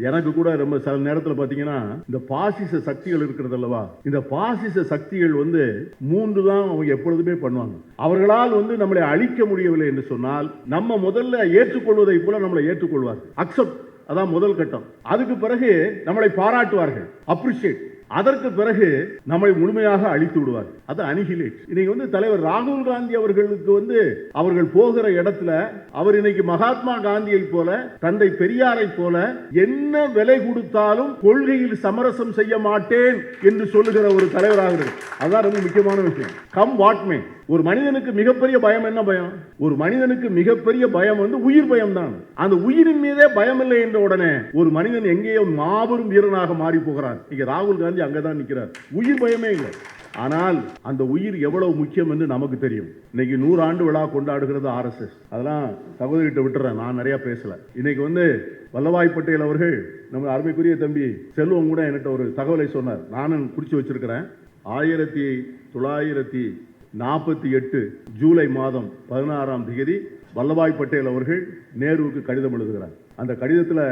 எனக்கு கூட ரொம்ப சில நேரத்தில் பார்த்தீங்கன்னா இந்த பாசிச சக்திகள் இருக்கிறது அல்லவா? இந்த பாசிச சக்திகள் வந்து மூன்று தான் அவங்க எப்பொழுதுமே பண்ணுவாங்க. அவர்களால் வந்து நம்மளை அழிக்க முடியவில்லை என்று சொன்னால் நம்ம முதல்ல ஏற்றுக்கொள்வதை போல நம்மளை ஏற்றுக்கொள்வார் அக்செப்ட் அதான் முதல் கட்டம். அதுக்கு பிறகு நம்மளை பாராட்டுவார்கள். அப்ரிஷியேட் அதற்கு பிறகு நம்மை முழுமையாக அழித்து விடுவார். அது அனிகிலேட் இன்னைக்கு வந்து தலைவர் ராகுல் காந்தி அவர்களுக்கு வந்து அவர்கள் போகிற இடத்துல அவர் இன்னைக்கு மகாத்மா காந்தியை போல தந்தை பெரியாரை போல என்ன விலை கொடுத்தாலும் கொள்கையில் சமரசம் செய்ய மாட்டேன் என்று சொல்லுகிற ஒரு தலைவராக இருக்கு அதான் ரொம்ப முக்கியமான விஷயம். கம் வாட்மே ஒரு மனிதனுக்கு மிகப்பெரிய பயம் என்ன பயம்? ஒரு மனிதனுக்கு மிகப்பெரிய பயம் வந்து உயிர் பயம் தான் அந்த உயிரின் மீதே பயம் இல்லை என்ற உடனே ஒரு மனிதன் எங்கேயோ மாபெரும் வீரனாக மாறி போகிறார். இங்க ராகுல் காந்தி அங்கதான் நிற்கிறார் உயிர் பயமே இல்லை. ஆனால் அந்த உயிர் எவ்வளவு முக்கியம் என்று நமக்கு தெரியும். இன்னைக்கு நூறு ஆண்டு விழா கொண்டாடுகிறது ஆர்எஸ்எஸ் அதெல்லாம் சகோதரிகிட்ட விட்டுறேன் நான் நிறைய பேசல. இன்னைக்கு வந்து வல்லபாய் பட்டேல் அவர்கள் நம்ம அருமைக்குரிய தம்பி செல்வம் கூட என்கிட்ட ஒரு தகவலை சொன்னார். நானும் குறிச்சு வச்சிருக்கிறேன். ஆயிரத்தி தொள்ளாயிரத்தி நாற்பத்தி எட்டு ஜூலை மாதம் பதினாறாம் தேதி வல்லபாய் பட்டேல் அவர்கள் நேருவுக்கு கடிதம் எழுதுகிறார். அந்த கடிதத்தில்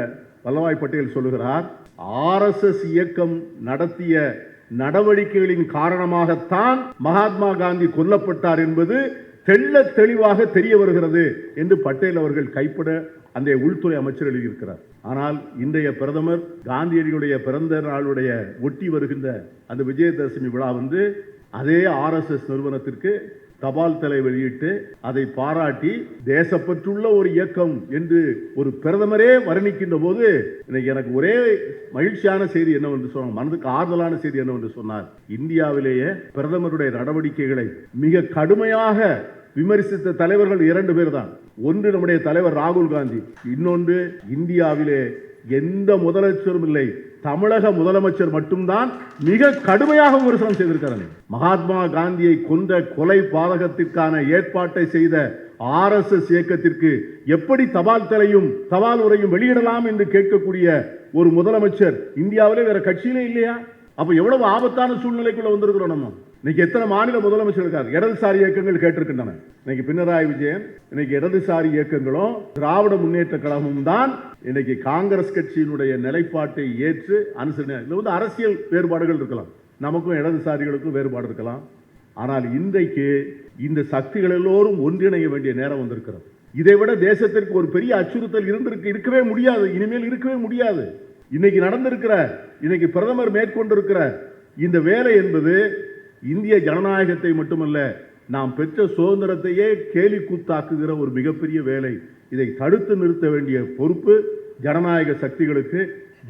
வல்லபாய் பட்டேல் சொல்லுகிறார் ஆர்எஸ்எஸ் இயக்கம் நடத்திய நடவடிக்கைகளின் காரணமாகத்தான் மகாத்மா காந்தி கொல்லப்பட்டார் என்பது தெள்ள தெளிவாக தெரிய வருகிறது என்று பட்டேல் அவர்கள் கைப்பட அந்த உள்துறை அமைச்சர் எழுதியிருக்கிறார். ஆனால் இன்றைய பிரதமர் காந்தியடிகளுடைய பிறந்த நாளுடைய ஒட்டி வருகின்ற அந்த விஜயதசமி விழா வந்து அதே ஆர்எஸ்எஸ் நிறுவனத்திற்கு தபால் தலை வெளியிட்டு அதை பாராட்டி தேசப்பற்றுள்ள ஒரு இயக்கம் என்று ஒரு பிரதமரே வர்ணிக்கின்ற போது இன்னைக்கு எனக்கு ஒரே மகிழ்ச்சியான செய்தி என்னவென்று சொன்னார் மனதுக்கு ஆறுதலான செய்தி என்னவென்று சொன்னார் இந்தியாவிலேயே பிரதமருடைய நடவடிக்கைகளை மிக கடுமையாக விமர்சித்த தலைவர்கள் இரண்டு பேர் தான். ஒன்று நம்முடைய தலைவர் ராகுல் காந்தி இன்னொன்று இந்தியாவிலே எந்த முதலமைச்சரும் இல்லை. தமிழக முதலமைச்சர் மட்டும்தான் மிக கடுமையாக விமர்சனம் செய்திருக்கிறார். மகாத்மா காந்தியை கொன்ற கொலை பாதகத்திற்கான ஏற்பாட்டை செய்த ஆர் எஸ் எஸ் இயக்கத்திற்கு எப்படி தபால் தலையும் தபால் உரையும் வெளியிடலாம் என்று கேட்கக்கூடிய ஒரு முதலமைச்சர் இந்தியாவிலே வேற கட்சியிலே இல்லையா? அப்ப எவ்வளவு ஆபத்தான சூழ்நிலைக்குள்ள வந்திருக்கிறோம் நம்ம? இன்னைக்கு எத்தனை மாநில முதலமைச்சர் இருக்கார் இடதுசாரி இயக்கங்கள் கேட்டிருக்கின்றன. இன்னைக்கு பினராயி விஜயன் இன்னைக்கு இடதுசாரி இயக்கங்களும் திராவிட முன்னேற்ற கழகமும் தான் இன்னைக்கு காங்கிரஸ் கட்சியினுடைய நிலைப்பாட்டை ஏற்று அனுசரணை. இதில் வந்து அரசியல் வேறுபாடுகள் இருக்கலாம். நமக்கும் இடதுசாரிகளுக்கும் வேறுபாடு இருக்கலாம். ஆனால் இன்றைக்கு இந்த சக்திகள் எல்லோரும் ஒன்றிணைய வேண்டிய நேரம் வந்திருக்கிறது. இதை விட தேசத்திற்கு ஒரு பெரிய அச்சுறுத்தல் இருந்திருக்கு இருக்கவே முடியாது. இனிமேல் இருக்கவே முடியாது. இன்னைக்கு நடந்திருக்கிற இன்னைக்கு பிரதமர் மேற்கொண்டிருக்கிற இந்த வேலை என்பது இந்திய ஜனநாயகத்தை மட்டுமல்ல நாம் பெற்ற சுதந்திரத்தையே கேலி கூத்தாக்குகிற ஒரு மிகப்பெரிய வேலை. இதை தடுத்து நிறுத்த வேண்டிய பொறுப்பு ஜனநாயக சக்திகளுக்கு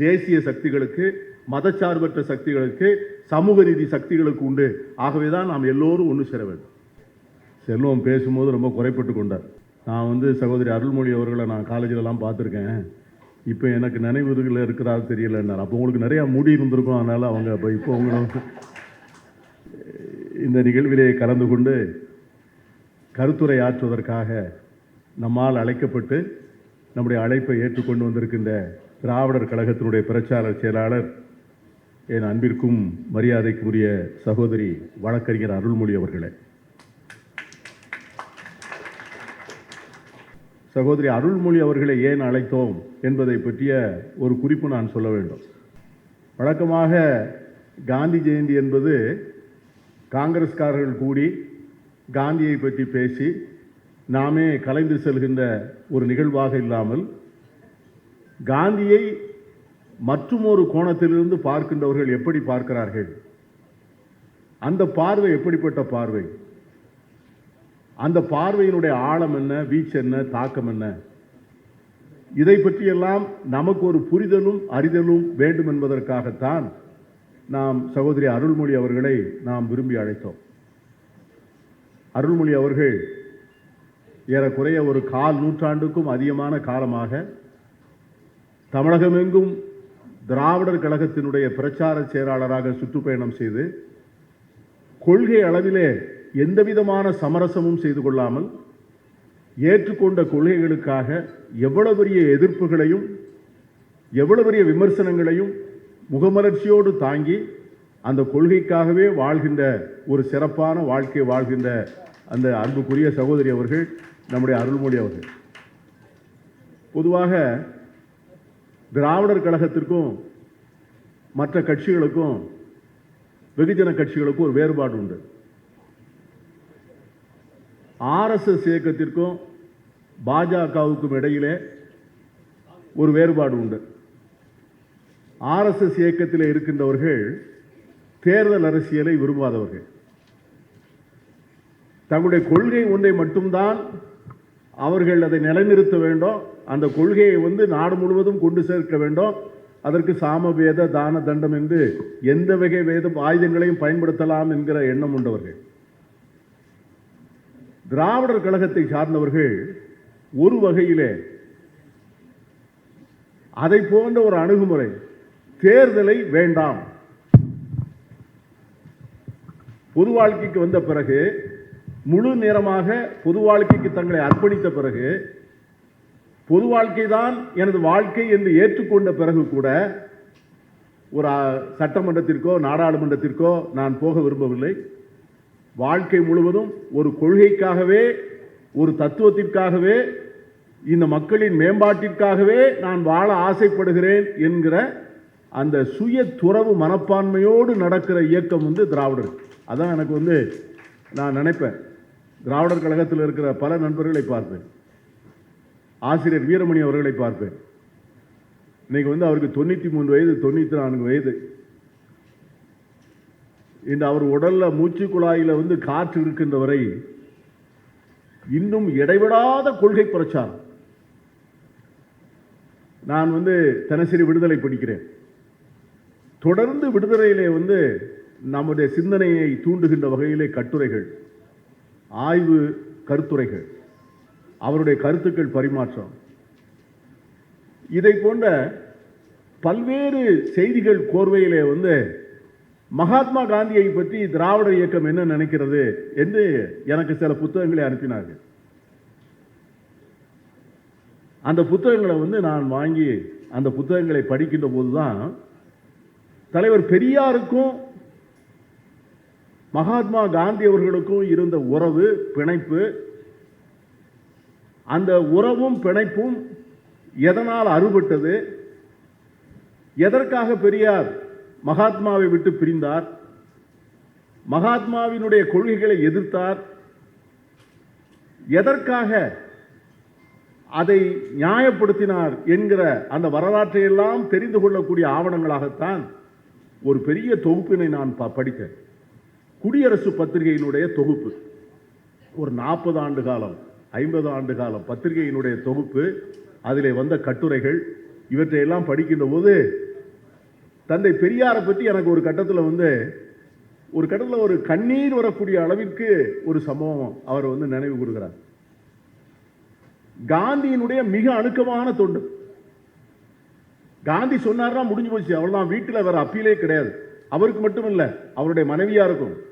தேசிய சக்திகளுக்கு மதச்சார்பற்ற சக்திகளுக்கு சமூக ரீதி சக்திகளுக்கு உண்டு. ஆகவே தான் நாம் எல்லோரும் ஒன்று சேர வேண்டும். செல்வம் பேசும்போது ரொம்ப குறைப்பட்டு கொண்டார். நான் வந்து சகோதரி அருள்மொழி அவர்களை நான் காலேஜிலலாம் பார்த்துருக்கேன். இப்போ எனக்கு நினைவுகளில் இருக்கிறாரு தெரியலன்னார். அப்போ உங்களுக்கு நிறையா மூடி இருந்திருக்கும். அதனால் அவங்க அப்போ இப்போ அவங்க இந்த நிகழ்விலே கலந்து கொண்டு கருத்துரை ஆற்றுவதற்காக நம்மால் அழைக்கப்பட்டு நம்முடைய அழைப்பை ஏற்றுக்கொண்டு வந்திருக்கின்ற திராவிடர் கழகத்தினுடைய பிரச்சார செயலாளர் என் அன்பிற்கும் மரியாதைக்குரிய சகோதரி வழக்கறிஞர் அருள்மொழி அவர்களே. சகோதரி அருள்மொழி அவர்களை ஏன் அழைத்தோம் என்பதை பற்றிய ஒரு குறிப்பு நான் சொல்ல வேண்டும். வழக்கமாக காந்தி ஜெயந்தி என்பது காங்கிரஸ்காரர்கள் கூடி காந்தியை பற்றி பேசி நாமே கலைந்து செல்கின்ற ஒரு நிகழ்வாக இல்லாமல் காந்தியை மற்றும் ஒரு கோணத்திலிருந்து பார்க்கின்றவர்கள் எப்படி பார்க்கிறார்கள்? அந்த பார்வை எப்படிப்பட்ட பார்வை? அந்த பார்வையினுடைய ஆழம் என்ன வீச்சு என்ன தாக்கம் என்ன? இதை பற்றியெல்லாம் நமக்கு ஒரு புரிதலும் அறிதலும் வேண்டும் என்பதற்காகத்தான் நாம் சகோதரி அருள்மொழி அவர்களை நாம் விரும்பி அழைத்தோம். அருள்மொழி அவர்கள் ஏறக்குறைய ஒரு கால் நூற்றாண்டுக்கும் அதிகமான காலமாக தமிழகமெங்கும் திராவிடர் கழகத்தினுடைய பிரச்சார செயலாளராக சுற்றுப்பயணம் செய்து கொள்கை அளவிலே எந்தவிதமான சமரசமும் செய்து கொள்ளாமல் ஏற்றுக்கொண்ட கொள்கைகளுக்காக எவ்வளவு பெரிய எதிர்ப்புகளையும் எவ்வளவு பெரிய விமர்சனங்களையும் முகமலர்ச்சியோடு தாங்கி அந்த கொள்கைக்காகவே வாழ்கின்ற ஒரு சிறப்பான வாழ்க்கை வாழ்கின்ற அந்த அன்புக்குரிய சகோதரி அவர்கள் நம்முடைய அருள்மொழி அவர்கள். பொதுவாக திராவிடர் கழகத்திற்கும் மற்ற கட்சிகளுக்கும் வெகுஜன கட்சிகளுக்கும் ஒரு வேறுபாடு உண்டு. ஆர்எஸ்எஸ் இயக்கத்திற்கும் பாஜகவுக்கும் இடையிலே ஒரு வேறுபாடு உண்டு. ஆர்எஸ்எஸ் இயக்கத்தில் இருக்கின்றவர்கள் தேர்தல் அரசியலை விரும்பாதவர்கள். தங்களுடைய கொள்கை ஒன்றை மட்டும்தான் அவர்கள் அதை நிலைநிறுத்த வேண்டும். அந்த கொள்கையை வந்து நாடு முழுவதும் கொண்டு சேர்க்க வேண்டும். அதற்கு சாமவேத தான தண்டம் என்று எந்த வகை வேத ஆயுதங்களையும் பயன்படுத்தலாம் என்கிற எண்ணம் உண்டவர்கள். திராவிடர் கழகத்தை சார்ந்தவர்கள் ஒரு வகையிலே அதை போன்ற ஒரு அணுகுமுறை தேர்தலை வேண்டாம். பொது வாழ்க்கைக்கு வந்த பிறகு முழு நேரமாக பொது வாழ்க்கைக்கு தங்களை அர்ப்பணித்த பிறகு பொது வாழ்க்கை தான் எனது வாழ்க்கை என்று ஏற்றுக்கொண்ட பிறகு கூட ஒரு சட்டமன்றத்திற்கோ நாடாளுமன்றத்திற்கோ நான் போக விரும்பவில்லை. வாழ்க்கை முழுவதும் ஒரு கொள்கைக்காகவே ஒரு தத்துவத்திற்காகவே இந்த மக்களின் மேம்பாட்டிற்காகவே நான் வாழ ஆசைப்படுகிறேன் என்கிற அந்த சுய துறவு மனப்பான்மையோடு நடக்கிற இயக்கம் வந்து திராவிடர். அதான் எனக்கு வந்து நான் நினைப்பேன். திராவிடர் கழகத்தில் இருக்கிற பல நண்பர்களை பார்ப்பேன் ஆசிரியர் வீரமணி அவர்களை பார்ப்பேன் இன்னைக்கு வந்து அவருக்கு தொண்ணூற்றி மூணு வயது தொண்ணூற்றி நான்கு வயது. இந்த அவர் உடல்ல மூச்சு குழாயில் வந்து காற்று இருக்கின்ற வரை இன்னும் இடைவிடாத கொள்கை பிரச்சாரம். நான் வந்து தினசரி விடுதலை படிக்கிறேன். தொடர்ந்து விடுதலையிலே வந்து நம்முடைய சிந்தனையை தூண்டுகின்ற வகையிலே கட்டுரைகள். ஆய்வு கருத்துரைகள் அவருடைய கருத்துக்கள் பரிமாற்றம். இதை போன்ற பல்வேறு செய்திகள் கோர்வையிலே வந்து மகாத்மா காந்தியை பற்றி திராவிட இயக்கம் என்ன நினைக்கிறது என்று எனக்கு சில புத்தகங்களை அனுப்பினார்கள். அந்த புத்தகங்களை வந்து நான் வாங்கி அந்த புத்தகங்களை படிக்கின்ற போதுதான் தலைவர் பெரியாருக்கும் மகாத்மா காந்தி அவர்களுக்கும் இருந்த உறவு பிணைப்பு அந்த உறவும் பிணைப்பும் எதனால் அறுபட்டது? எதற்காக பெரியார் மகாத்மாவை விட்டு பிரிந்தார்? மகாத்மாவினுடைய கொள்கைகளை எதிர்த்தார்? எதற்காக அதை நியாயப்படுத்தினார் என்கிற அந்த வரலாற்றையெல்லாம் தெரிந்து கொள்ளக்கூடிய ஆவணங்களாகத்தான் ஒரு பெரிய தொகுப்பினை நான் ப- படித்தேன். குடியரசு பத்திரிகையினுடைய தொகுப்பு. ஒரு நாற்பது ஆண்டு காலம் ஐம்பது ஆண்டு காலம் பத்திரிகையினுடைய தொகுப்பு அதில் வந்த கட்டுரைகள் இவற்றையெல்லாம் படிக்கின்ற போது தந்தை பெரியாரை பற்றி எனக்கு ஒரு கட்டத்தில் வந்து ஒரு கட்டத்தில் ஒரு கண்ணீர் வரக்கூடிய அளவிற்கு ஒரு சம்பவம் அவர் வந்து நினைவு கூறுகிறார். காந்தியினுடைய மிக அணுக்கமான தொண்டு. காந்தி சொன்னார்னா முடிஞ்சு போச்சு. அவ்வளோதான் வீட்டில் வேற அப்பீலே கிடையாது. அவருக்கு மட்டும் இல்லை அவருடைய மனைவியாக இருக்கும்.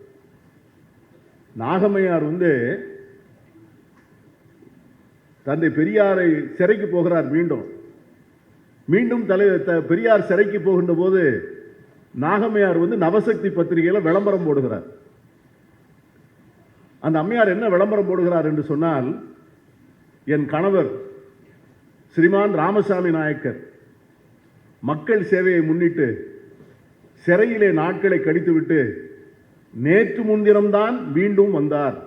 நாகம்மையார் வந்து தந்தை பெரியாரை சிறைக்கு போகிறார் மீண்டும். மீண்டும் தலை த- பெரியார் சிறைக்கு போகின்ற போது நாகம்மையார் வந்து நவசக்தி பத்திரிகையில் விளம்பரம் போடுகிறார். அந்த அம்மையார் என்ன விளம்பரம் போடுகிறார் என்று சொன்னால் என் கணவர் ஸ்ரீமான் ராமசாமி நாயக்கர் மக்கள் சேவையை முன்னிட்டு சிறையிலே நாட்களை கழித்துவிட்டு நேற்று முன்தினம்தான் மீண்டும் வந்தார்.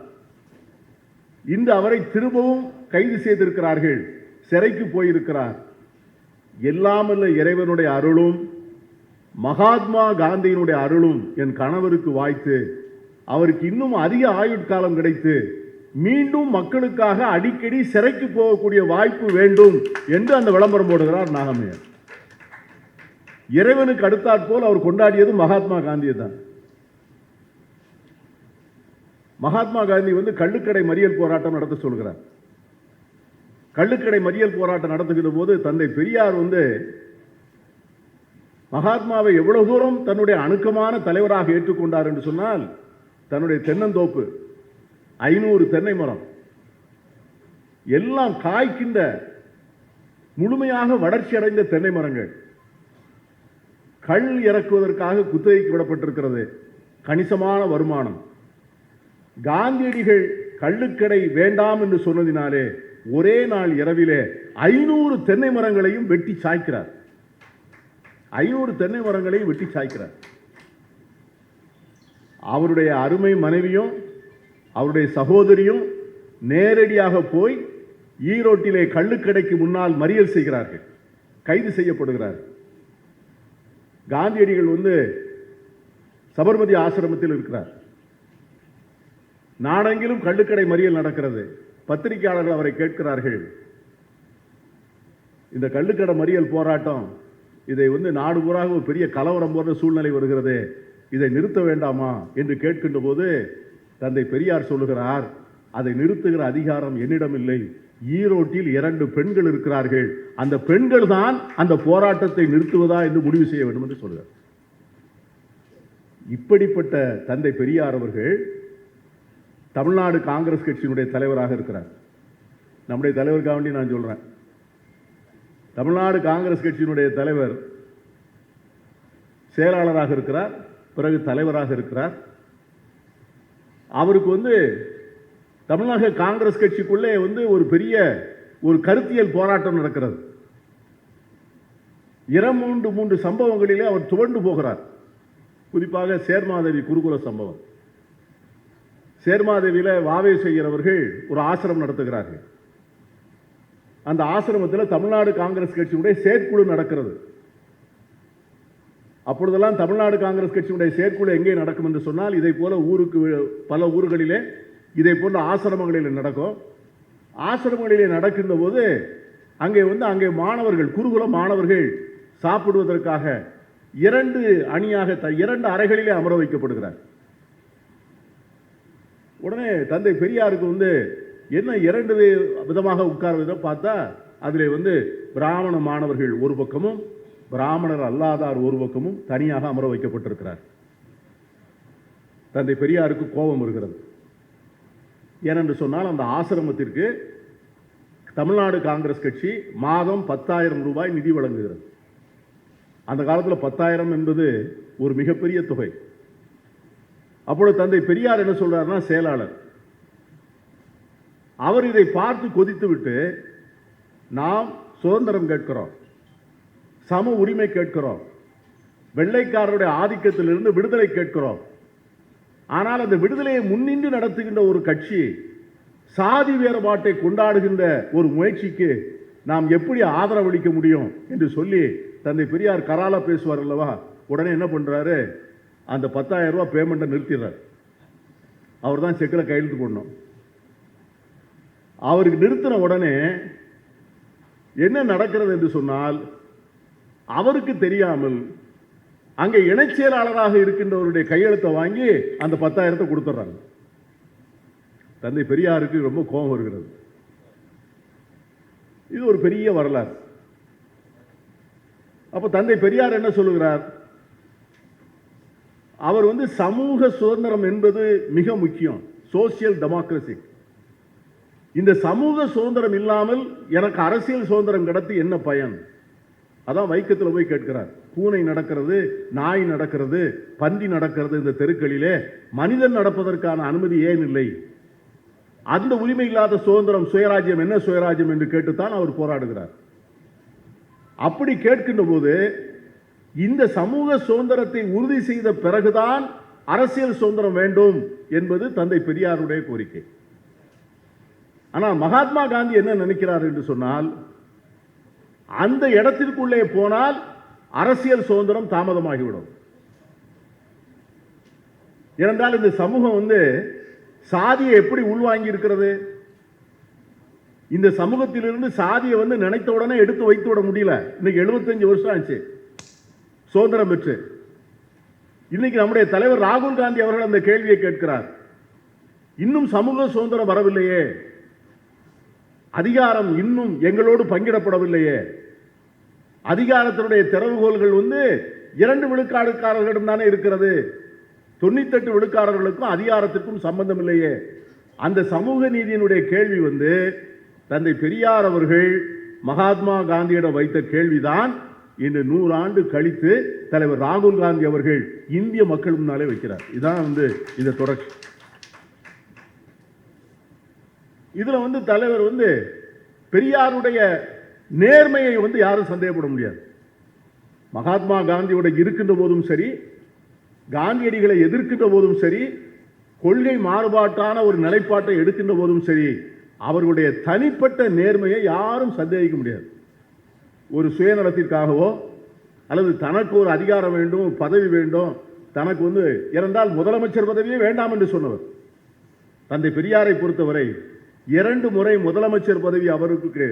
இன்று அவரை திரும்பவும் கைது செய்திருக்கிறார்கள். சிறைக்கு போயிருக்கிறார். எல்லாமல்ல இறைவனுடைய அருளும் மகாத்மா காந்தியினுடைய அருளும் என் கணவருக்கு வாய்த்து அவருக்கு இன்னும் அதிக ஆயுட்காலம் கிடைத்து மீண்டும் மக்களுக்காக அடிக்கடி சிறைக்கு போகக்கூடிய வாய்ப்பு வேண்டும் என்று அந்த விளம்பரம் போடுகிறார் நாகமையர். இறைவனுக்கு அடுத்தாற் போல் அவர் கொண்டாடியது மகாத்மா காந்தியை தான் மகாத்மா காந்தி வந்து கள்ளுக்கடை மறியல் போராட்டம் நடத்த சொல்கிறார். கள்ளுக்கடை மறியல் போராட்டம் நடத்துகிற போது தந்தை பெரியார் வந்து மகாத்மாவை எவ்வளவு தூரம் தன்னுடைய அணுக்கமான தலைவராக ஏற்றுக்கொண்டார் என்று சொன்னால் தன்னுடைய தென்னந்தோப்பு ஐநூறு தென்னை மரம் எல்லாம் காய்க்கின்ற முழுமையாக வளர்ச்சி அடைந்த தென்னை மரங்கள் கள் இறக்குவதற்காக குத்தகைக்கு விடப்பட்டிருக்கிறது. கணிசமான வருமானம். காந்தியடிகள் கள்ளுக்கடை வேண்டாம் என்று சொன்னதினாலே ஒரே நாள் இரவிலே ஐநூறு தென்னை மரங்களையும் வெட்டி சாய்க்கிறார். ஐநூறு தென்னை மரங்களையும் வெட்டி சாய்க்கிறார். அவருடைய அருமை மனைவியும் அவருடைய சகோதரியும் நேரடியாக போய் ஈரோட்டிலே கள்ளுக்கடைக்கு முன்னால் மறியல் செய்கிறார்கள். கைது செய்யப்படுகிறார். காந்தியடிகள் வந்து சபர்மதி ஆசிரமத்தில் இருக்கிறார். நாடெங்கிலும் கள்ளுக்கடை மறியல் நடக்கிறது. பத்திரிகையாளர்கள் அவரை கேட்கிறார்கள். இந்த கள்ளுக்கடை மறியல் போராட்டம் இதை வந்து நாடு பூராக ஒரு பெரிய கலவரம் போன்ற சூழ்நிலை வருகிறது. இதை நிறுத்த வேண்டாமா என்று கேட்கின்ற போது தந்தை பெரியார் சொல்லுகிறார் அதை நிறுத்துகிற அதிகாரம் என்னிடம் இல்லை. ஈரோட்டில் இரண்டு பெண்கள் இருக்கிறார்கள். அந்த பெண்கள் தான் அந்த போராட்டத்தை நிறுத்துவதா என்று முடிவு செய்ய வேண்டும் என்று சொல்கிறார். இப்படிப்பட்ட தந்தை பெரியார் அவர்கள் தமிழ்நாடு காங்கிரஸ் கட்சியினுடைய தலைவராக இருக்கிறார். நம்முடைய தலைவருக்காக வேண்டி நான் சொல்றேன். தமிழ்நாடு காங்கிரஸ் கட்சியினுடைய தலைவர் செயலாளராக இருக்கிறார் பிறகு தலைவராக இருக்கிறார். அவருக்கு வந்து தமிழக காங்கிரஸ் கட்சிக்குள்ளே வந்து ஒரு பெரிய ஒரு கருத்தியல் போராட்டம் நடக்கிறது. இரம் மூன்று மூன்று சம்பவங்களிலே அவர் துவண்டு போகிறார். குறிப்பாக சேர்மாதேவி குருகுல சம்பவம். சேர்மாதேவியில் வாவே செய்கிறவர்கள் ஒரு ஆசிரமம் நடத்துகிறார்கள். அந்த ஆசிரமத்தில் தமிழ்நாடு காங்கிரஸ் கட்சியுடைய செயற்குழு நடக்கிறது. அப்பொழுதெல்லாம் தமிழ்நாடு காங்கிரஸ் கட்சியுடைய செயற்குழு எங்கே நடக்கும் என்று சொன்னால் இதை போல ஊருக்கு பல ஊர்களிலே இதை போன்ற ஆசிரமங்களில் நடக்கும். ஆசிரமங்களிலே நடக்கின்ற போது அங்கே வந்து அங்கே மாணவர்கள் குருகுல மாணவர்கள் சாப்பிடுவதற்காக இரண்டு அணியாக த- இரண்டு அறைகளிலே அமர வைக்கப்படுகிறார் உடனே தந்தை பெரியாருக்கு வந்து என்ன இரண்டு விதமாக உட்கார்வதை பார்த்தா அதிலே வந்து பிராமண மாணவர்கள் ஒரு பக்கமும் பிராமணர் அல்லாதார் ஒரு பக்கமும் தனியாக அமர வைக்கப்பட்டிருக்கிறார். தந்தை பெரியாருக்கு கோபம் வருகிறது. ஏனென்று சொன்னால் அந்த ஆசிரமத்திற்கு தமிழ்நாடு காங்கிரஸ் கட்சி மாதம் பத்தாயிரம் ரூபாய் நிதி வழங்குகிறது. அந்த காலத்தில் பத்தாயிரம் என்பது ஒரு மிகப்பெரிய தொகை. அப்பொழுது தந்தை பெரியார் என்ன சொல்றாருன்னா செயலாளர் அவர் இதை பார்த்து கொதித்து விட்டு நாம் சுதந்திரம் கேட்கிறோம் சம உரிமை கேட்கிறோம் வெள்ளைக்காரருடைய ஆதிக்கத்திலிருந்து விடுதலை கேட்கிறோம். ஆனால் அந்த விடுதலையை முன்னின்று நடத்துகின்ற ஒரு கட்சி சாதி வேறுபாட்டை கொண்டாடுகின்ற ஒரு முயற்சிக்கு நாம் எப்படி ஆதரவளிக்க முடியும் என்று சொல்லி தந்தை பெரியார் கரால பேசுவார் அல்லவா? உடனே என்ன பண்றாரு? அந்த பத்தாயிரம் ரூபாய் பேமெண்ட்டை நிறுத்திடுறார். அவர் தான் செக்கில் கையெழுத்து போடணும். அவருக்கு நிறுத்தின உடனே என்ன நடக்கிறது என்று சொன்னால் அவருக்கு தெரியாமல் அங்கே இணைச்செயலாளராக இருக்கின்றவருடைய கையெழுத்தை வாங்கி அந்த பத்தாயிரத்தை கொடுத்துட்றாங்க. தந்தை பெரியாருக்கு ரொம்ப கோபம் வருகிறது. இது ஒரு பெரிய வரலாறு. அப்போ தந்தை பெரியார் என்ன சொல்லுகிறார்? அவர் வந்து சமூக சுதந்திரம் என்பது மிக முக்கியம். சோசியல் டெமோக்ரஸி இந்த சமூக சுதந்திரம் இல்லாமல் எனக்கு அரசியல் சுதந்திரம் கிடைத்து என்ன பயன்? அதான் வைக்கத்தில் போய் கேட்கிறார். பூனை நடக்கிறது நாய் நடக்கிறது பந்தி நடக்கிறது இந்த தெருக்களிலே மனிதன் நடப்பதற்கான அனுமதி ஏன் இல்லை? அந்த உரிமை இல்லாத சுதந்திரம் சுயராஜ்யம் என்ன சுயராஜ்யம் என்று கேட்டுத்தான் அவர் போராடுகிறார். அப்படி கேட்கின்ற போது இந்த சமூக சுதந்திரத்தை உறுதி செய்த பிறகுதான் அரசியல் சுதந்திரம் வேண்டும் என்பது தந்தை பெரியாருடைய கோரிக்கை. ஆனால் மகாத்மா காந்தி என்ன நினைக்கிறார் என்று சொன்னால் அந்த இடத்திற்குள்ளே போனால் அரசியல் சுதந்திரம் தாமதமாகிவிடும். ஏனென்றால் இந்த சமூகம் வந்து சாதியை எப்படி உள்வாங்கி இருக்கிறது இந்த சமூகத்திலிருந்து சாதியை வந்து நினைத்த உடனே எடுத்து வைத்து விட முடியல. இன்னைக்கு 75 வருஷம் ஆச்சு. சுதந்திரம் பெற்று. இன்னைக்கு நம்முடைய தலைவர் ராகுல் காந்தி அவர்கள் அந்த கேள்வியை கேட்கிறார். இன்னும் சமூக சுதந்திரம் வரவில்லையே. அதிகாரம் இன்னும் எங்களோடு பங்கிடப்படவில்லையே. அதிகாரத்தினுடைய திறவுகோல்கள் வந்து இரண்டு விழுக்காடுக்காரர்களிடம் தானே இருக்கிறது. தொண்ணூத்தெட்டு விழுக்காரர்களுக்கும் அதிகாரத்திற்கும் சம்பந்தம் இல்லையே அந்த சமூக நீதியினுடைய கேள்வி வந்து தந்தை பெரியார் அவர்கள் மகாத்மா காந்தியிடம் வைத்த கேள்விதான். இன்று நூறு ஆண்டு கழித்து தலைவர் ராகுல் காந்தி அவர்கள் இந்திய மக்கள் முன்னாலே வைக்கிறார். இதான் வந்து இந்த தொடர்ச்சி. இதுல வந்து தலைவர் வந்து பெரியாருடைய நேர்மையை வந்து யாரும் சந்தேகப்பட முடியாது. மகாத்மா காந்தியோட இருக்கின்ற போதும் சரி காந்தியடிகளை எதிர்க்கின்ற போதும் சரி கொள்கை மாறுபாட்டான ஒரு நிலைப்பாட்டை எடுக்கின்ற போதும் சரி அவர்களுடைய தனிப்பட்ட நேர்மையை யாரும் சந்தேகிக்க முடியாது. ஒரு சுயநலத்திற்காகவோ அல்லது தனக்கு ஒரு அதிகாரம் வேண்டும் பதவி வேண்டும் தனக்கு வந்து இறந்தால் முதலமைச்சர் பதவியே வேண்டாம் என்று சொன்னவர். தந்தை பெரியாரை பொறுத்தவரை இரண்டு முறை முதலமைச்சர் பதவி அவருக்கு.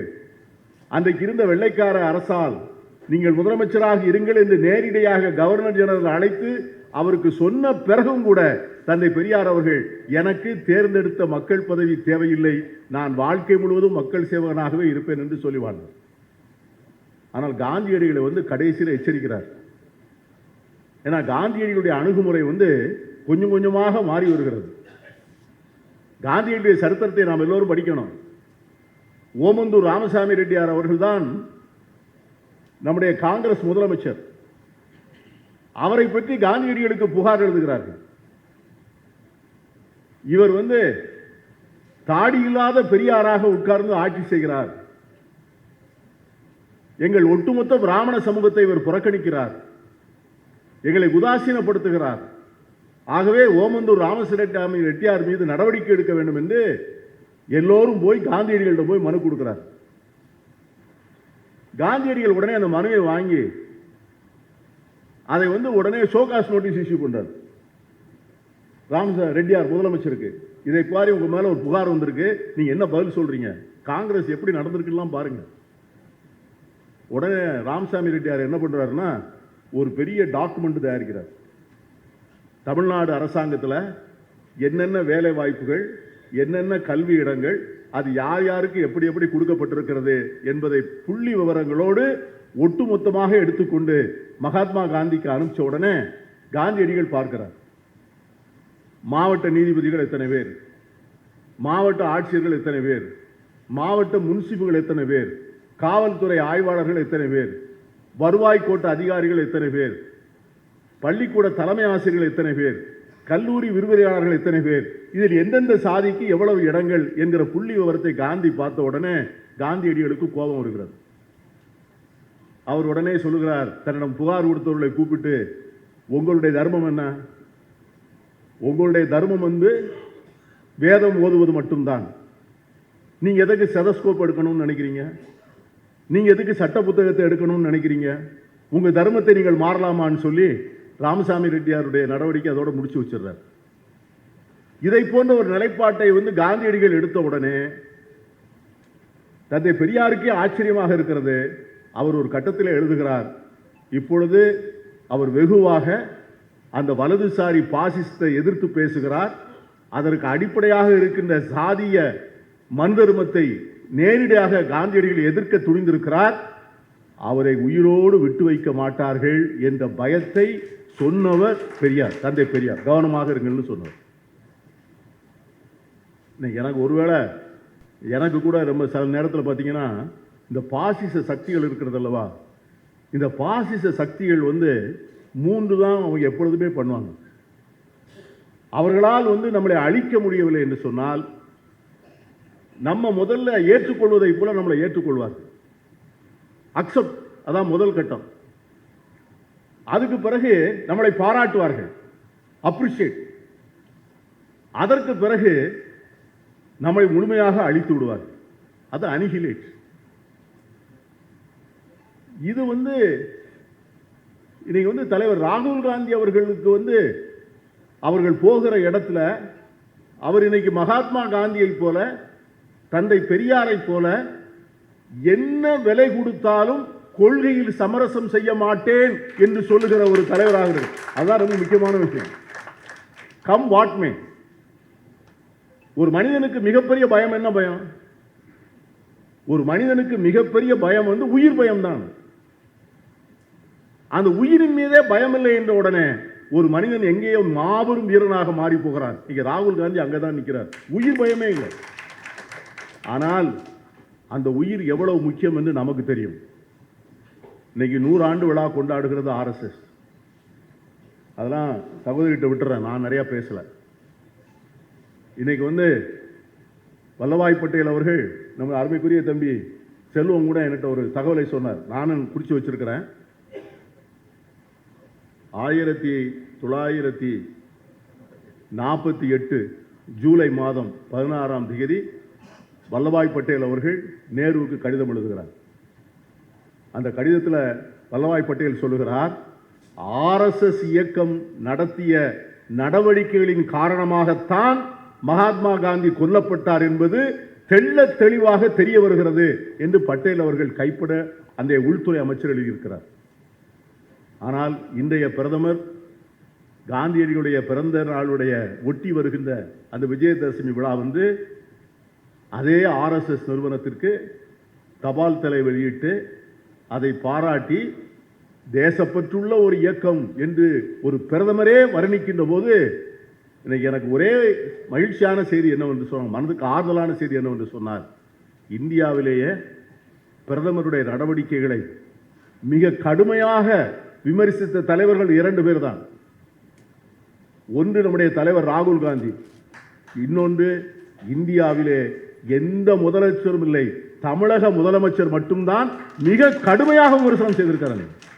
அன்றைக்கு இருந்த வெள்ளைக்கார அரசால் நீங்கள் முதலமைச்சராக இருங்கள் என்று நேரடியாக கவர்னர் ஜெனரல் அழைத்து அவருக்கு சொன்ன பிறகும் கூட தந்தை பெரியார் அவர்கள் எனக்கு தேர்ந்தெடுத்த மக்கள் பதவி தேவையில்லை. நான் வாழ்க்கை முழுவதும் மக்கள் சேவகனாகவே இருப்பேன் என்று சொல்லி வாழ்ந்தார். ஆனால் காந்தியடிகளை வந்து கடைசியில் எச்சரிக்கிறார். ஏன்னா காந்தியடிகளுடைய அணுகுமுறை வந்து கொஞ்சம் கொஞ்சமாக மாறி வருகிறது. காந்தியடிய சரித்திரத்தை நாம் எல்லோரும் படிக்கணும். ஓமந்தூர் ராமசாமி ரெட்டியார் அவர்கள்தான் நம்முடைய காங்கிரஸ் முதலமைச்சர். அவரை பற்றி காந்தியடிகளுக்கு புகார் எழுதுகிறார்கள். இவர் வந்து தாடி இல்லாத பெரியாராக உட்கார்ந்து ஆட்சி செய்கிறார். எங்கள் ஒட்டுமொத்த பிராமண சமூகத்தை இவர் புறக்கணிக்கிறார். எங்களை உதாசீனப்படுத்துகிறார். ஆகவே ஓமந்தூர் ராமசிரட்டாமி ரெட்டியார் மீது நடவடிக்கை எடுக்க வேண்டும் என்று எல்லோரும் போய் காந்தியடிகளிடம் போய் மனு கொடுக்கிறார். காந்தியடிகள் உடனே அந்த மனுவை வாங்கி அதை வந்து உடனே ஷோகாஸ் நோட்டீஸ் இஷ்யூ பண்றார். ராமச ரெட்டியார் முதலமைச்சருக்கு. இதை மாதிரி உங்க மேல ஒரு புகார் வந்திருக்கு. நீங்க என்ன பதில் சொல்றீங்க? காங்கிரஸ் எப்படி நடந்திருக்குலாம் பாருங்க. உடனே ராமசாமி ரெட்டியார் என்ன பண்ணுறாருன்னா ஒரு பெரிய டாக்குமெண்ட் தயாரிக்கிறார். தமிழ்நாடு அரசாங்கத்தில் என்னென்ன வேலை வாய்ப்புகள் என்னென்ன கல்வி இடங்கள் அது யார் யாருக்கு எப்படி எப்படி கொடுக்கப்பட்டிருக்கிறது என்பதை புள்ளி விவரங்களோடு ஒட்டுமொத்தமாக எடுத்துக்கொண்டு மகாத்மா காந்திக்கு அனுப்பிச்ச உடனே காந்தியடிகள் பார்க்கிறார். மாவட்ட நீதிபதிகள் எத்தனை பேர்? மாவட்ட ஆட்சியர்கள் எத்தனை பேர்? மாவட்ட முன்சிபுகள் எத்தனை பேர்? காவல்துறை ஆய்வாளர்கள் எத்தனை பேர்? வருவாய் கோட்ட அதிகாரிகள் எத்தனை பேர்? பள்ளிக்கூட தலைமை ஆசிரியர்கள் எத்தனை பேர்? கல்லூரி விரிவுரையாளர்கள் எத்தனை பேர்? இதில் எந்தெந்த சாதிக்கு எவ்வளவு இடங்கள் என்கிற புள்ளி விவரத்தை காந்தி பார்த்த உடனே காந்தியடிகளுக்கு கோபம் வருகிறது. அவர் உடனே சொல்லுகிறார் தன்னிடம் புகார் கொடுத்தவர்களை கூப்பிட்டு உங்களுடைய தர்மம் என்ன? உங்களுடைய தர்மம் வந்து வேதம் ஓதுவது மட்டும்தான். நீங்க எதற்கு செதஸ்கோப் எடுக்கணும்னு நினைக்கிறீங்க? நீங்கள் எதுக்கு சட்ட புத்தகத்தை எடுக்கணும்னு நினைக்கிறீங்க? உங்கள் தர்மத்தை நீங்கள் மாறலாமான்னு சொல்லி ராமசாமி ரெட்டியாருடைய நடவடிக்கை அதோட முடிச்சு வச்சிடுறார். இதை போன்ற ஒரு நிலைப்பாட்டை வந்து காந்தியடிகள் எடுத்த உடனே தந்தை பெரியாருக்கே ஆச்சரியமாக இருக்கிறது. அவர் ஒரு கட்டத்தில் எழுதுகிறார் இப்பொழுது அவர் வெகுவாக அந்த வலதுசாரி பாசிஸ்டை எதிர்த்து பேசுகிறார். அதற்கு அடிப்படையாக இருக்கின்ற சாதிய மந்தருமத்தை நேரடியாக காந்தியடிகள் எதிர்க்க துணிந்திருக்கிறார். அவரை உயிரோடு விட்டு வைக்க மாட்டார்கள் என்ற பயத்தை சொன்னவர் பெரியார் தந்தை பெரியார். கவனமாக இருங்கள்னு சொன்னவர். எனக்கு ஒருவேளை எனக்கு கூட ரொம்ப சில நேரத்தில் பார்த்தீங்கன்னா இந்த பாசிச சக்திகள் இருக்கிறது அல்லவா? இந்த பாசிச சக்திகள் வந்து மூன்று தான் அவங்க எப்பொழுதுமே பண்ணுவாங்க. அவர்களால் வந்து நம்மளை அழிக்க முடியவில்லை என்று சொன்னால் நம்ம முதல்ல ஏற்றுக்கொள்வதை போல நம்மளை ஏற்றுக்கொள்வார். அக்செப்ட் அதான் முதல் கட்டம். அதுக்கு பிறகு நம்மளை பாராட்டுவார்கள். அப்ரிஷியேட் அதற்கு பிறகு நம்மை முழுமையாக அழித்து விடுவார். அது அனிஹிலேட் இது வந்து இன்னைக்கு வந்து தலைவர் ராகுல் காந்தி அவர்களுக்கு வந்து அவர்கள் போகிற இடத்துல அவர் இன்னைக்கு மகாத்மா காந்தியை போல தந்தை பெரியாரை போல என்ன விலை கொடுத்தாலும் கொள்கையில் சமரசம் செய்ய மாட்டேன் என்று சொல்லுகிற ஒரு தலைவராக அதான் ரொம்ப முக்கியமான விஷயம். கம் வாட்மே ஒரு மனிதனுக்கு மிகப்பெரிய பயம் என்ன பயம்? ஒரு மனிதனுக்கு மிகப்பெரிய பயம் வந்து உயிர் பயம் தான் அந்த உயிரின் மீதே பயம் இல்லை என்ற உடனே ஒரு மனிதன் எங்கேயோ மாபெரும் வீரனாக மாறி போகிறார். இங்க ராகுல் காந்தி அங்கதான் நிற்கிறார் உயிர் பயமே இல்லை. ஆனால் அந்த உயிர் எவ்வளவு முக்கியம் என்று நமக்கு தெரியும். இன்னைக்கு நூறாண்டு விழா கொண்டாடுகிறது ஆர்எஸ்எஸ் அதெல்லாம் சகோதரிகிட்ட விட்டுறேன் நான் நிறையா பேசல. இன்னைக்கு வந்து வல்லபாய் பட்டேல் அவர்கள் நம்ம அருமைக்குரிய தம்பி செல்வம் கூட என்கிட்ட ஒரு தகவலை சொன்னார். நானும் குறித்து வச்சிருக்கிறேன். ஆயிரத்தி தொள்ளாயிரத்தி நாற்பத்தி எட்டு ஜூலை மாதம் பதினாறாம் தேதி வல்லபாய் பட்டேல் அவர்கள் நேருவுக்கு கடிதம் எழுதுகிறார். அந்த கடிதத்தில் வல்லபாய் பட்டேல் சொல்லுகிறார் ஆர்எஸ்எஸ் இயக்கம் நடத்திய நடவடிக்கைகளின் காரணமாகத்தான் மகாத்மா காந்தி கொல்லப்பட்டார் என்பது தெள்ள தெளிவாக தெரிய வருகிறது என்று பட்டேல் அவர்கள் கைப்பட அந்த உள்துறை அமைச்சர் எழுதியிருக்கிறார். ஆனால் இன்றைய பிரதமர் காந்தியடிகளுடைய பிறந்த நாளுடைய ஒட்டி வருகின்ற அந்த விஜயதசமி விழா வந்து அதே ஆர்எஸ்எஸ் நிறுவனத்திற்கு தபால் தலை வெளியிட்டு அதை பாராட்டி தேசப்பற்றுள்ள ஒரு இயக்கம் என்று ஒரு பிரதமரே வர்ணிக்கின்ற போது இன்னைக்கு எனக்கு ஒரே மகிழ்ச்சியான செய்தி என்னவென்று சொன்னாங்க மனதுக்கு ஆறுதலான செய்தி என்னவென்று சொன்னார் இந்தியாவிலேயே பிரதமருடைய நடவடிக்கைகளை மிக கடுமையாக விமர்சித்த தலைவர்கள் இரண்டு பேர் தான் ஒன்று நம்முடைய தலைவர் ராகுல் காந்தி இன்னொன்று இந்தியாவிலே எந்த முதலமைச்சரும் இல்லை. தமிழக முதலமைச்சர் மட்டும்தான் மிக கடுமையாக விமர்சனம் செய்திருக்கிறார்.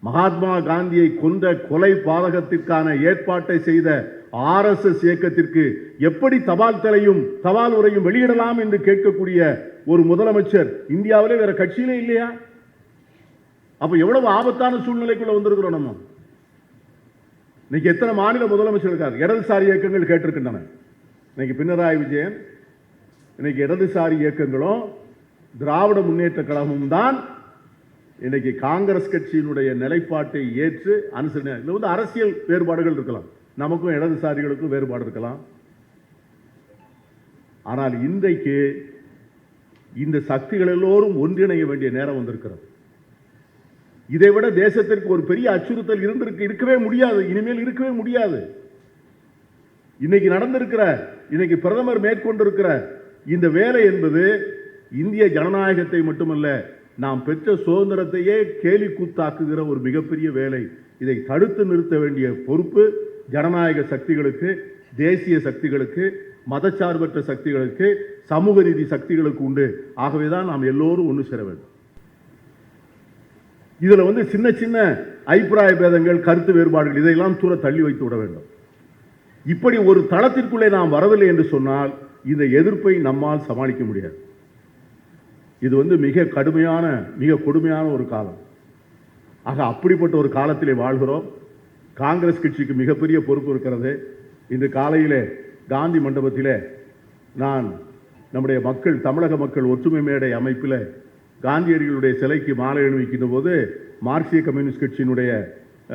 மகாத்மா காந்தியை கொன்ற கொலை பாதகத்திற்கான ஏற்பாட்டை செய்த ஆர்எஸ்எஸ் இயக்கத்திற்கு எப்படி தபால் தலையும் தபால் உரையும் வெளியிடலாம் என்று கேட்கக்கூடிய ஒரு முதலமைச்சர் இந்தியாவிலே வேற கட்சியிலே இல்லையா? அப்ப எவ்வளவு ஆபத்தான சூழ்நிலைக்குள்ள வந்திருக்கிறோம் நம்ம? இன்னைக்கு எத்தனை மாநில முதலமைச்சர் இருக்கார் இடதுசாரி இயக்கங்கள் கேட்டிருக்கின்றன. இன்னைக்கு பினராயி விஜயன் இன்னைக்கு இடதுசாரி இயக்கங்களும் திராவிட முன்னேற்ற கழகமும் தான் இன்னைக்கு காங்கிரஸ் கட்சியினுடைய நிலைப்பாட்டை ஏற்று அனுசரணை. இதுல வந்து அரசியல் வேறுபாடுகள் இருக்கலாம். நமக்கும் இடதுசாரிகளுக்கும் வேறுபாடு இருக்கலாம். ஆனால் இன்றைக்கு இந்த சக்திகள் எல்லோரும் ஒன்றிணைய வேண்டிய நேரம் வந்திருக்கிறது. இதை விட தேசத்திற்கு ஒரு பெரிய அச்சுறுத்தல் இருந்திருக்கு இருக்கவே முடியாது. இனிமேல் இருக்கவே முடியாது. இன்னைக்கு நடந்திருக்கிற இன்னைக்கு பிரதமர் மேற்கொண்டிருக்கிற இந்த வேலை என்பது இந்திய ஜனநாயகத்தை மட்டுமல்ல நாம் பெற்ற சுதந்திரத்தையே கேலி கூத்தாக்குகிற ஒரு மிகப்பெரிய வேலை. இதை தடுத்து நிறுத்த வேண்டிய பொறுப்பு ஜனநாயக சக்திகளுக்கு தேசிய சக்திகளுக்கு மதச்சார்பற்ற சக்திகளுக்கு சமூக நீதி சக்திகளுக்கு உண்டு. ஆகவே தான் நாம் எல்லோரும் ஒன்று சேர வேண்டும். இதில் வந்து சின்ன சின்ன அபிப்பிராய பேதங்கள் கருத்து வேறுபாடுகள் இதையெல்லாம் தூர தள்ளி வைத்து விட வேண்டும். இப்படி ஒரு தளத்திற்குள்ளே நாம் வரவில்லை என்று சொன்னால் இந்த எதிர்ப்பை நம்மால் சமாளிக்க முடியாது. இது வந்து மிக கடுமையான மிக கொடுமையான ஒரு காலம். ஆக அப்படிப்பட்ட ஒரு காலத்திலே வாழ்கிறோம். காங்கிரஸ் கட்சிக்கு மிகப்பெரிய பொறுப்பு இருக்கிறது. இன்று காலையிலே காந்தி மண்டபத்தில் நான் நம்முடைய மக்கள் தமிழக மக்கள் ஒற்றுமை மேடை அமைப்பில் காந்தியடிகளுடைய சிலைக்கு மாலை அணிவிக்கின்ற போது மார்க்சிய கம்யூனிஸ்ட் கட்சியினுடைய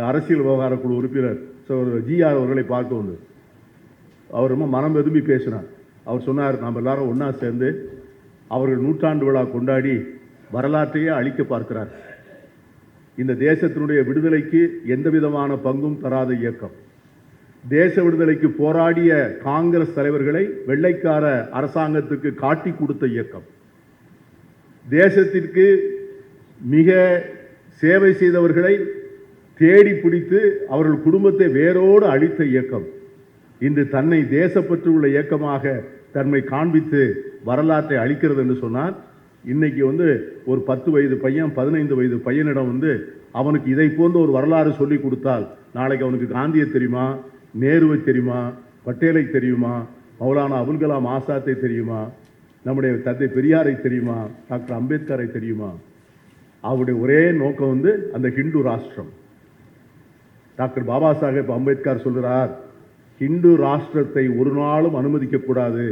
அரசியல் விவகார குழு உறுப்பினர் சகோதரர் ஜிஆர் அவர்களை பார்க்க வந்து அவர் ரொம்ப மனம் வெதும்பி பேசினார் அவர் சொன்னார் நாம் எல்லாரும் ஒன்றா சேர்ந்து அவர்கள் நூற்றாண்டு விழா கொண்டாடி வரலாற்றையே அழிக்க பார்க்கிறார். இந்த தேசத்தினுடைய விடுதலைக்கு எந்த விதமான பங்கும் தராத இயக்கம். தேச விடுதலைக்கு போராடிய காங்கிரஸ் தலைவர்களை வெள்ளைக்கார அரசாங்கத்துக்கு காட்டி கொடுத்த இயக்கம். தேசத்திற்கு மிக சேவை செய்தவர்களை தேடி பிடித்து அவர்கள் குடும்பத்தை வேரோடு அழித்த இயக்கம். இன்று தன்னை தேசப்பற்று உள்ள இயக்கமாக தன்னை காண்பித்து வரலாற்றை அளிக்கிறது என்று சொன்னால் இன்னைக்கு வந்து ஒரு பத்து வயது பையன் பதினைந்து வயது பையனிடம் வந்து அவனுக்கு இதை போன்ற ஒரு வரலாறு சொல்லி கொடுத்தால் நாளைக்கு அவனுக்கு காந்தியை தெரியுமா நேருவை தெரியுமா பட்டேலை தெரியுமா மௌலானா அபுல் கலாம் ஆசாத்தை தெரியுமா நம்முடைய தந்தை பெரியாரை தெரியுமா டாக்டர் அம்பேத்கரை தெரியுமா? அவருடைய ஒரே நோக்கம் வந்து அந்த ஹிந்து ராஷ்டிரம். டாக்டர் பாபா சாஹேப் அம்பேத்கர் சொல்கிறார் ஹிந்து ராஷ்டிரத்தை ஒரு நாளும் அனுமதிக்கக்கூடாது.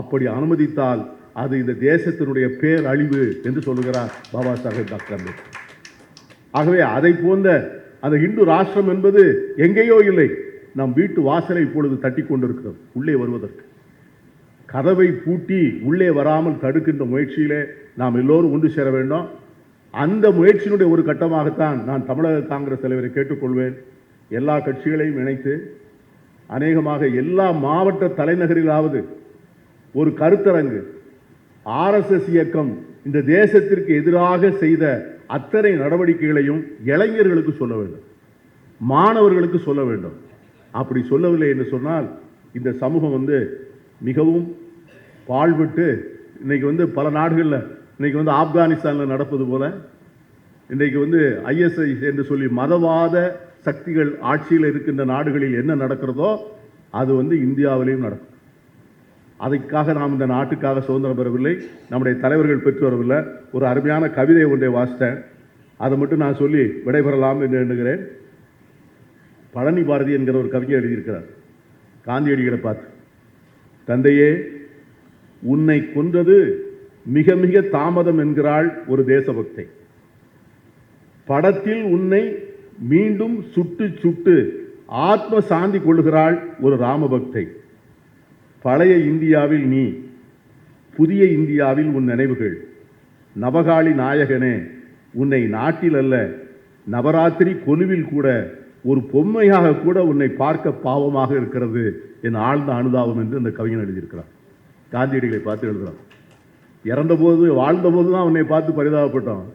அப்படி அனுமதித்தால் அது இந்த தேசத்தினுடைய பேரழிவு என்று சொல்லுகிறார் பாபா சாஹேப் டாக்டர் அம்பேத்கர். ஆகவே அதை போன்ற அந்த இந்து ராஷ்டிரம் என்பது எங்கேயோ இல்லை. நம் வீட்டு வாசலை இப்பொழுது தட்டி கொண்டிருக்கிறோம் உள்ளே வருவதற்கு. கதவை பூட்டி உள்ளே வராமல் தடுக்கின்ற முயற்சியிலே நாம் எல்லோரும் ஒன்று சேர வேண்டும். அந்த முயற்சியினுடைய ஒரு கட்டமாகத்தான் நான் தமிழக காங்கிரஸ் தலைவரை கேட்டுக்கொள்வேன். எல்லா கட்சிகளையும் இணைத்து அநேகமாக எல்லா மாவட்ட தலைநகரிலாவது ஒரு கருத்தரங்கு. ஆர்எஸ்எஸ் இயக்கம் இந்த தேசத்திற்கு எதிராக செய்த அத்தனை நடவடிக்கைகளையும் இளைஞர்களுக்கு சொல்ல வேண்டும். மாணவர்களுக்கு சொல்ல வேண்டும். அப்படி சொல்லவில்லை என்று சொன்னால் இந்த சமூகம் வந்து மிகவும் பாழ்பட்டு இன்னைக்கு வந்து பல நாடுகளில் இன்னைக்கு வந்து ஆப்கானிஸ்தானில் நடப்பது போல இன்றைக்கு வந்து ஐஎஸ்ஐ என்று சொல்லி மதவாத சக்திகள் ஆட்சியில் இருக்கின்ற நாடுகளில் என்ன நடக்கிறதோ அது வந்து இந்தியாவிலையும் நடக்கும். அதுக்காக நாம் இந்த நாட்டுக்காக சுதந்திரம் பெறவில்லை. நம்முடைய தலைவர்கள் பெற்று வரவில்லை. ஒரு அருமையான கவிதை ஒன்றை வாசித்தேன். அதை மட்டும் நான் சொல்லி விடைபெறலாம் என்று எண்ணுகிறேன். பழனி பாரதி என்கிற ஒரு கவிஞர் எழுதியிருக்கிறார். காந்தியடிகளை பார்த்து தந்தையே உன்னை கொன்றது மிக மிக தாமதம் என்கிறாள் ஒரு தேசபக்தை. படத்தில் உன்னை மீண்டும் சுட்டு சுட்டு ஆத்ம சாந்தி கொள்கிறாள் ஒரு ராமபக்தை. பழைய இந்தியாவில் நீ புதிய இந்தியாவில் உன் நினைவுகள். நவகாளி நாயகனே உன்னை நாட்டில் அல்ல நவராத்திரி கொலுவில் கூட ஒரு பொம்மையாக கூட உன்னை பார்க்க பாவமாக இருக்கிறது என் ஆழ்ந்த அனுதாபம் என்று அந்த கவிஞன் எழுதியிருக்கிறார். காந்தியடிகளை பார்த்து எழுதுகிறான் இறந்தபோது வாழ்ந்தபோது தான் உன்னை பார்த்து பரிதாபப்பட்டான்.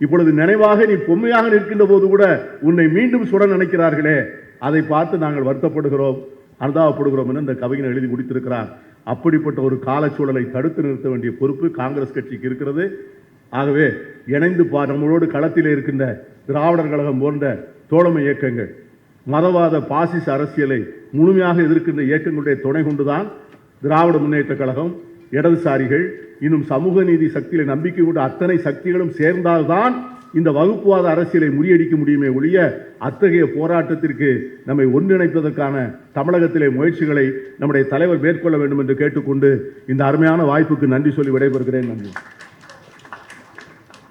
இப்பொழுது நினைவாக நீ பொம்மையாக நிற்கின்ற போது கூட உன்னை மீண்டும் சுட நினைக்கிறார்களே. அதை பார்த்து நாங்கள் வருத்தப்படுகிறோம். அனுதாபப்படுகிறோம் என்று இந்த கவிஞன் எழுதி முடித்திருக்கிறார். அப்படிப்பட்ட ஒரு காலச்சூழலை தடுத்து நிறுத்த வேண்டிய பொறுப்பு காங்கிரஸ் கட்சிக்கு இருக்கிறது. ஆகவே இணைந்து பா நம்மளோடு களத்தில் இருக்கின்ற திராவிடர் கழகம் போன்ற தோழமை இயக்கங்கள் மதவாத பாசிச அரசியலை முழுமையாக எதிர்க்கின்ற இயக்கங்களுடைய துணை கொண்டுதான் திராவிட முன்னேற்ற கழகம் இடதுசாரிகள் இன்னும் சமூக நீதி சக்தியில நம்பிக்கை கொண்ட அத்தனை சக்திகளும் சேர்ந்தால்தான் இந்த வகுப்புவாத அரசியலை முறியடிக்க முடியுமே ஒழிய அத்தகைய போராட்டத்திற்கு நம்மை ஒன்றிணைப்பதற்கான தமிழகத்திலே முயற்சிகளை நம்முடைய தலைவர் மேற்கொள்ள வேண்டும் என்று கேட்டுக்கொண்டு இந்த அருமையான வாய்ப்புக்கு நன்றி சொல்லி விடைபெறுகிறேன். நன்றி.